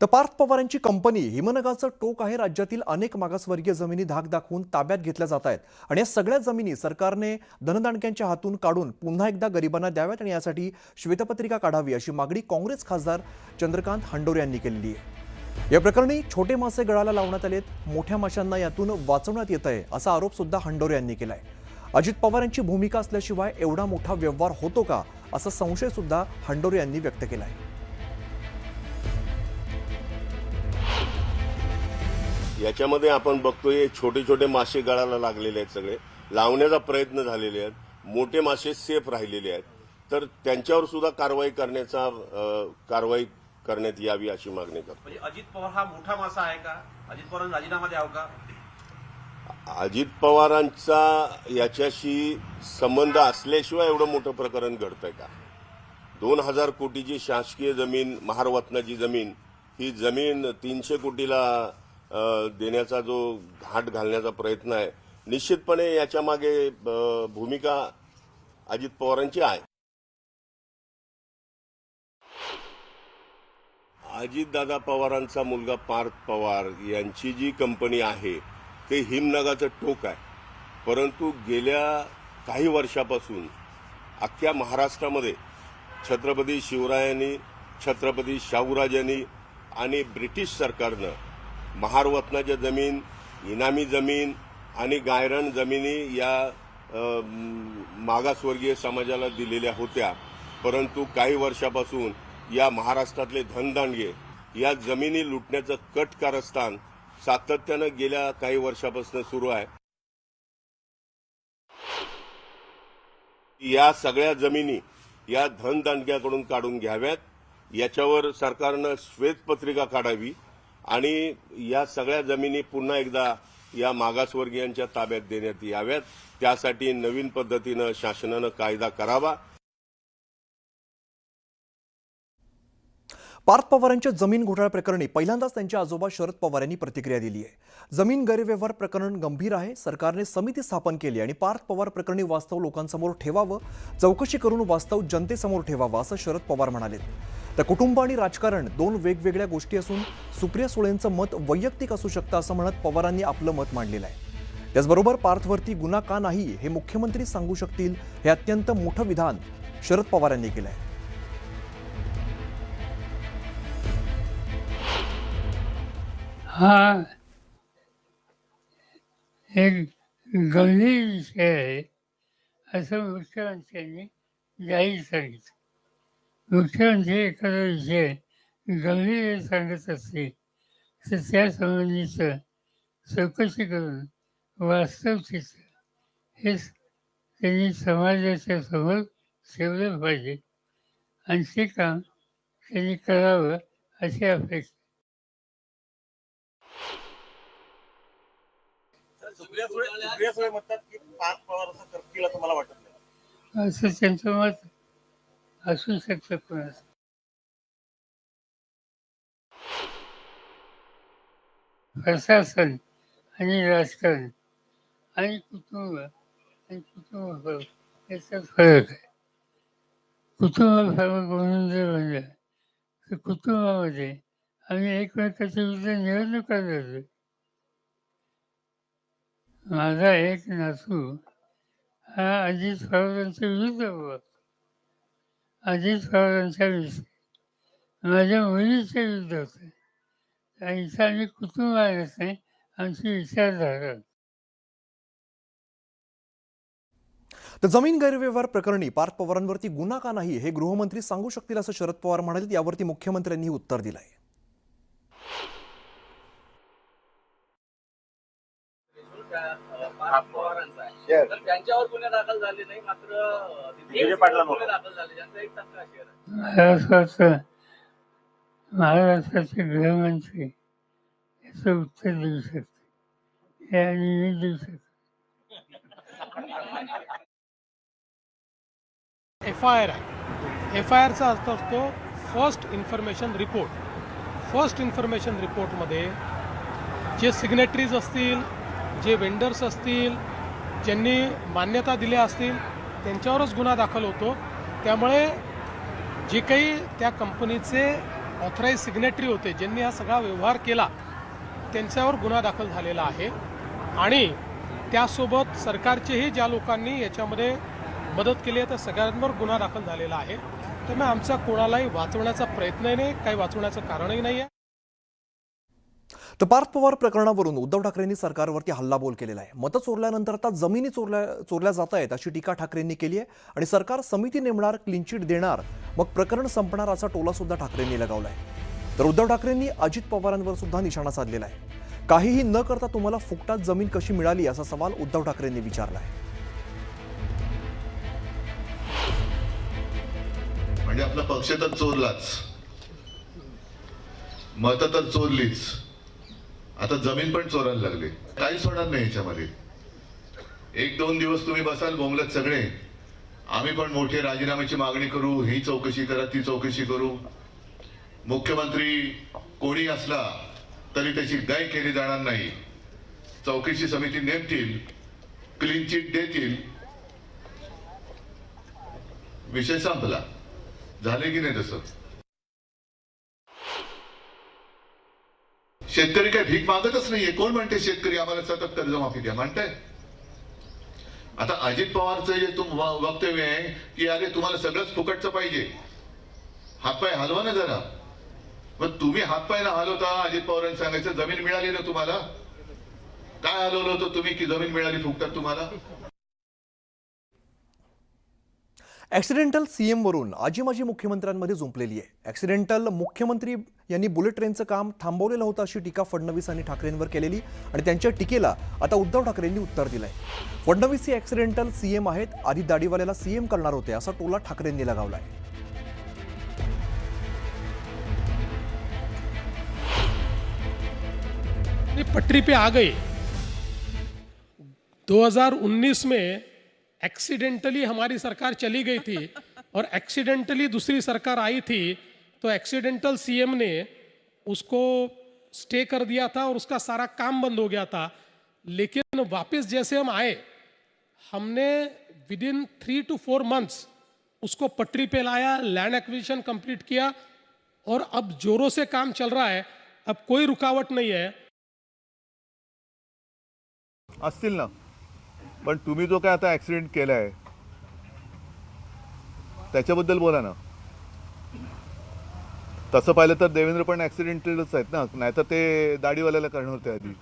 तर पार्थ पवारांची कंपनी हिमनगाचं टोक आहे. राज्यातील अनेक मागासवर्गीय जमिनी धाक दाखवून ताब्यात घेतल्या जात आहेत. आणि या सगळ्या जमिनी सरकारने धनदांडक्यांच्या हातून काढून पुन्हा एकदा गरिबांना द्याव्यात आणि यासाठी श्वेतपत्रिका काढावी अशी मागणी काँग्रेस खासदार चंद्रकांत हंडोरे यांनी केलेली आहे. या प्रकरणी छोटे मासे गळाला लावण्यात आलेत. मोठ्या माशांना यातून वाचवण्यात येत आहे असा आरोप सुद्धा हंडोरे यांनी केलाय. अजित पवार यांची भूमिका असल्याशिवाय एवढा मोठा व्यवहार होतो का? असा संशय सुद्धा हंडोरे यांनी व्यक्त केलाय. याच्यामध्ये आपण बघतोय छोटे छोटे मासे गळाला लागलेले आहेत सगळे. लावण्याचा प्रयत्न झालेले आहेत. मोठे मासे सेफ राहिलेले आहेत. तर त्यांच्यावर सुद्धा कारवाई करण्याचा कारवाई करण्यात यावी अशी मागणी करतो. म्हणजे अजित पवार हा मोठा मासा आहे का? अजित पवारांनी राजीनामा द्यावा का? अजित पवारांचा याच्याशी संबंध असल्याशिवाय एवढं मोठं प्रकरण घडतंय का? दोन हजार कोटीची शासकीय जमीन महारवतनाची जमीन ही जमीन तीनशे कोटीला देण्याचा जो घाट घालण्याचा प्रयत्न आहे निश्चितपणे याच्या मागे भूमिका अजित पवारांची आहे. अजितदादा पवारांचा मुलगा पार्थ पवार यांची जी कंपनी आहे ते हिमनगाचं टोक आहे. परंतु गेल्या काही वर्षापासून अख्ख्या महाराष्ट्रामध्ये छत्रपती शिवरायांनी छत्रपती शाहूराजांनी आणि ब्रिटिश सरकारनं महारवतनाच्या जमीन इनामी जमीन आणि गायरण जमिनी या मागासवर्गीय समाजाला दिलेल्या होत्या. परंतु काही वर्षापासून या महाराष्ट्रातले धनदांडगे या जमिनी लुटण्याचं कट कारस्थान सातत्यानं गेल्या काही वर्षापासून सुरू आहे. या सगळ्या जमिनी या धनदांडग्याकडून काढून घ्याव्यात. याच्यावर सरकारनं श्वेतपत्रिका काढावी. आणि या सगळ्या जमिनी पुन्हा एकदा या मागासवर्गीयांच्या ताब्यात देण्यात याव्यात. त्यासाठी नवीन पद्धतीनं शासनानं कायदा करावा. पार्थ पवारांच्या जमीन घोटाळा प्रकरणी पहिल्यांदाच त्यांच्या आजोबा शरद पवार यांनी प्रतिक्रिया दिली आहे. जमीन गैरव्यवहार प्रकरण गंभीर आहे. सरकारने समिती स्थापन केली आणि पार्थ पवार प्रकरणी वास्तव लोकांसमोर ठेवावं चौकशी करून वास्तव जनतेसमोर ठेवावं असं शरद पवार म्हणाले तर कुटुंब आणि राजकारण दोन वेगवेगळ्या गोष्टी असून सुप्रिया सुळेंचं मत वैयक्तिक असू शकतं असं म्हणत पवारांनी आपलं मत मांडलेलं आहे. त्याचबरोबर पार्थवरती गुन्हा का नाही हे मुख्यमंत्री सांगू शकतील हे अत्यंत मोठं विधान शरद पवार यांनी केलं आहे. हा एक गंभीर विषय आहे असं मुख्यमंत्र्यांनी जाहीर सांगितलं. मुख्यमंत्री एखादा विषय गंभीर सांगत असतील तर त्या संबंधीचं चौकशी करून वास्तव चित्र हे त्यांनी समाजाच्या समोर ठेवलं पाहिजे. आणि ते काम त्यांनी करावं अशी अपेक्षा. असं त्यांचं मत असू शकतं कोणाचं प्रशासन आणि राजकारण आणि कुटुंब आणि कुटुंब याचा फरक आहे. कुटुंब फरक म्हणून जर म्हणलं तर कुटुंबामध्ये आम्ही एकमेकाच्या विरुद्ध निवडणुका लढलो माझा एक नातू हा अजित पवारांच्या विरुद्ध उभा अजित पवारांच्या विषयी. माझ्या मुलीचे युद्ध होते. आणि इथं आम्ही कुटुंब आणत नाही आमची विचारधारा. तर जमीन गैरव्यवहार प्रकरणी पार्थ पवारांवरती गुन्हा का नाही हे गृहमंत्री सांगू शकतील असं शरद पवार म्हणाले यावरती मुख्यमंत्र्यांनी उत्तर दिलं आहे पार्थ पवारांचा आहे. तर त्यांच्यावर गुन्हे दाखल झाले नाही मात्र अं, तिथे विजय पाटलांवर. गुन्हे दाखल झाले. त्यांचा एक टक्का शेअर आहे. मला असं वाटतं महाराष्ट्राचे गृहमंत्री याचं उत्तर देऊ शकते. हे आणि मी देऊ शकतो. एफ आय आर आहे एफ आय आरचा अर्थ असतो first information report first information रिपोर्टमध्ये जे सिग्नेटरीज असतील जे वेंडर्स असतील ज्यांनी मान्यता दिल्या असतील त्यांच्यावरच गुन्हा दाखल होतो. त्यामुळे जे काही त्या कंपनीचे ऑथराईज सिग्नेटरी होते ज्यांनी हा सगळा व्यवहार केला त्यांच्यावर गुन्हा दाखल झालेला आहे. आणि त्यासोबत सरकारचेही ज्या लोकांनी याच्यामध्ये मदत केली आहे त्या सगळ्यांवर गुन्हा दाखल झालेला आहे. त्यामुळे आमचा कोणालाही वाचवण्याचा प्रयत्नही नाही काही वाचवण्याचं कारणही नाही आहे तर पार्थ पवार प्रकरणावरून उद्धव ठाकरेंनी सरकारवरती हल्लाबोल केलेला आहे. मतं चोरल्यानंतर आता जमिनी चोरल्या चोरल्या जात आहेत अशी टीका ठाकरेंनी केली आहे आणि सरकार समिती नेमणार क्लिनचिट देणार मग प्रकरण संपणार असा टोला सुद्धा ठाकरेंनी लगावला आहे. तर उद्धव ठाकरेंनी अजित पवारांवर सुद्धा निशाणा साधलेला आहे. काहीही न करता तुम्हाला फुकटात जमीन कशी मिळाली असा सवाल उद्धव ठाकरेंनी विचारला आहे. म्हणजे आपला पक्ष तर चोरलाच. मत तर चोरलीच. आता जमीन पण चोरायला लागली. काहीच होणार नाही याच्यामध्ये. एक दोन दिवस तुम्ही बसाल बोंगलत सगळे. आम्ही पण मोठे राजीनाम्याची मागणी करू ही चौकशी करा ती चौकशी करू. मुख्यमंत्री कोणी असला तरी त्याची गाय केली जाणार नाही. चौकशी समिती नेमतील क्लीन चिट देतील. विषय संपला. झाले की नाही तसं? शेतकरी काय भीक मागतच नाहीये. कोण म्हणते शेतकरी आम्हाला सतत कर्जमाफी द्या म्हणताय. आता अजित पवारचं जे तुम वक्तव्य आहे की अरे तुम्हाला सगळंच फुकटचं पाहिजे. हातपाय हलवा ना जरा. मग तुम्ही हातपाय ना हलवता अजित पवारांनी सांगायचं जमीन मिळाली ना तुम्हाला? काय हलवलं होतं तुम्ही की जमीन मिळाली फुकटात तुम्हाला? ॲक्सिडेंटल सीएम वरून आजी माजी मुख्यमंत्र्यांमध्ये जुंपलेली आहे. ॲक्सिडेंटल मुख्यमंत्री यांनी बुलेट ट्रेनचं काम थांबवलेलं होतं अशी टीका फडणवीस आणि ठाकरेंवर केलेली आणि त्यांच्या टीकेला आता उद्धव ठाकरेंनी उत्तर दिलंय. फडणवीस हे ॲक्सिडेंटल सीएम आहेत आधी दाढीवाल्याला सीएम करणार होते असा टोला ठाकरेंनी लगावलाय. आहे पटरी पे आ गई. 2019 में एक्सीडेंटली हमारी सरकार चली गई थी और एक्सीडेंटली दूसरी सरकार आई थी तो एक्सीडेंटल सीएम ने उसको स्टे कर दिया था और उसका सारा काम बंद हो गया था। लेकिन वापस जैसे हम आए, हमने within three two four months उसको पटरी पे लाया लैंड एक्विजिशन कंप्लीट किया और अब जोरों से काम चल रहा है, अब कोई रुकावट नहीं है। ना। पण तुम्ही जो काय आता ॲक्सिडेंट केला आहे त्याच्याबद्दल बोला ना. तसं पाहिलं तर देवेंद्र पण ॲक्सिडेंटेडच आहेत ना. नाहीतर ते दाढीवाल्याला करणार होते आधी.